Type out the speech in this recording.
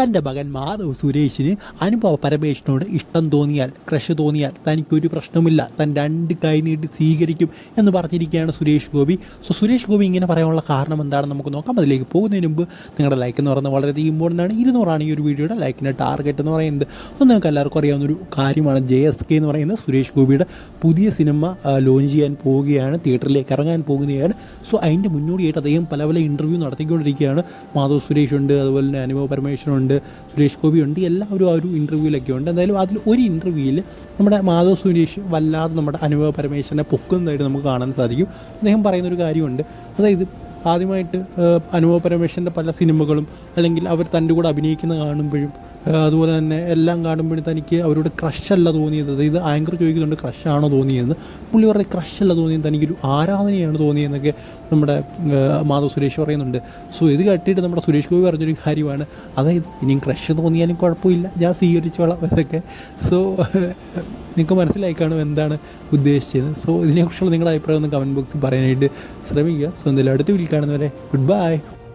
തന്റെ മകൻ മാധവ് സുരേഷിന് അനുഭവ പരമേശ്വരനോട് ഇഷ്ടം തോന്നിയാൽ ക്രഷ് തോന്നിയാൽ തനിക്കൊരു പ്രശ്നമില്ല. താൻ രണ്ട് കൈ നീട്ടി സ്വീകരിക്കും എന്ന് പറഞ്ഞിരിക്കുകയാണ് സുരേഷ് ഗോപി. സോ സുരേഷ് ഗോപി ഇങ്ങനെ പറയാനുള്ള കാരണം എന്താണെന്ന് നമുക്ക് നോക്കാം. അതിലേക്ക് പോകുന്നതിന് മുമ്പ് നിങ്ങളുടെ ലൈക്ക് എന്ന് പറയുന്നത് വളരെയധികം ഇമ്പോർട്ടന്റ് ആണ്. ഇരുന്നൂറാണ് ഈ ഒരു വീഡിയോയുടെ ലൈക്കിന്റെ ടാർഗറ്റ് എന്ന് പറയുന്നത്. സോ നിങ്ങൾക്ക് എല്ലാവർക്കും അറിയാവുന്ന ഒരു കാര്യമാണ്. ജെ എസ് കെ എന്ന് പറയുന്നത് സുരേഷ് ഗോപിയുടെ പുതിയ സിനിമ ലോഞ്ച് ചെയ്യാൻ പോവുകയാണ്. തിയേറ്ററിലേക്ക് ഇറങ്ങാൻ പോകുകയാണ്. സോ അതിന്റെ മുന്നോടിയായിട്ട് അദ്ദേഹം പല പല ഇന്റർവ്യൂ നടത്തിക്കൊണ്ടിരിക്കുകയാണ്. മാധവ് സുരേഷ് ഉണ്ട് അതുപോലെ തന്നെ അനുഭവ പരമേശ്വരൻ ഉണ്ട് സുരേഷ് ഗോപി ഉണ്ട് എല്ലാവരും ആ ഒരു ഇന്റർവ്യൂവിലൊക്കെ ഉണ്ട്. എന്തായാലും അതിൽ ഒരു ഇന്റർവ്യൂവിൽ നമ്മുടെ മാധവ് സുരേഷ് വല്ലാതെ നമ്മുടെ അനുഭവ പരമേശ്വരനെ പൊക്കുന്നതായിട്ട് നമുക്ക് കാണാൻ സാധിക്കും. അദ്ദേഹം പറയുന്നൊരു കാര്യമുണ്ട്. അതായത് ആദ്യമായിട്ട് അനുഭവ പരമേശ്വരന്റെ പല സിനിമകളും അല്ലെങ്കിൽ അവർ തന്റെ കൂടെ അഭിനയിക്കുന്ന കാണുമ്പോഴും അതുപോലെ തന്നെ എല്ലാം കാണുമ്പോഴും തനിക്ക് അവരോട് ക്രഷല്ല തോന്നിയത്. അതായത് ആങ്കർ ചോദിക്കുന്നുണ്ട് ക്രഷാണോ തോന്നിയതെന്ന്? പുള്ളി പറഞ്ഞ ക്രഷല്ല തോന്നിയത് തനിക്കൊരു ആരാധനയാണ് തോന്നിയതെന്നൊക്കെ നമ്മുടെ മാധവ് സുരേഷ് പറയുന്നുണ്ട്. സോ ഇത് കേട്ടിട്ട് നമ്മുടെ സുരേഷ് ഗോപി പറഞ്ഞൊരു കാര്യമാണ് അതായത് ഇനിയും ക്രഷ് തോന്നിയാലും കുഴപ്പമില്ല ഞാൻ സ്വീകരിച്ചോളാം. എന്നൊക്കെ. സോ നിങ്ങൾക്ക് മനസ്സിലായി കാണും എന്താണ് ഉദ്ദേശിച്ചത്. സോ ഇതിനെക്കുറിച്ചുള്ള നിങ്ങളുടെ അഭിപ്രായം ഒന്ന് കമന്റ് ബോക്സിൽ പറയാനായിട്ട് ശ്രമിക്കുക. സോ എന്തായാലും അടുത്ത് വീട്ടിൽ കാണുന്നവരെ ഗുഡ് ബൈ.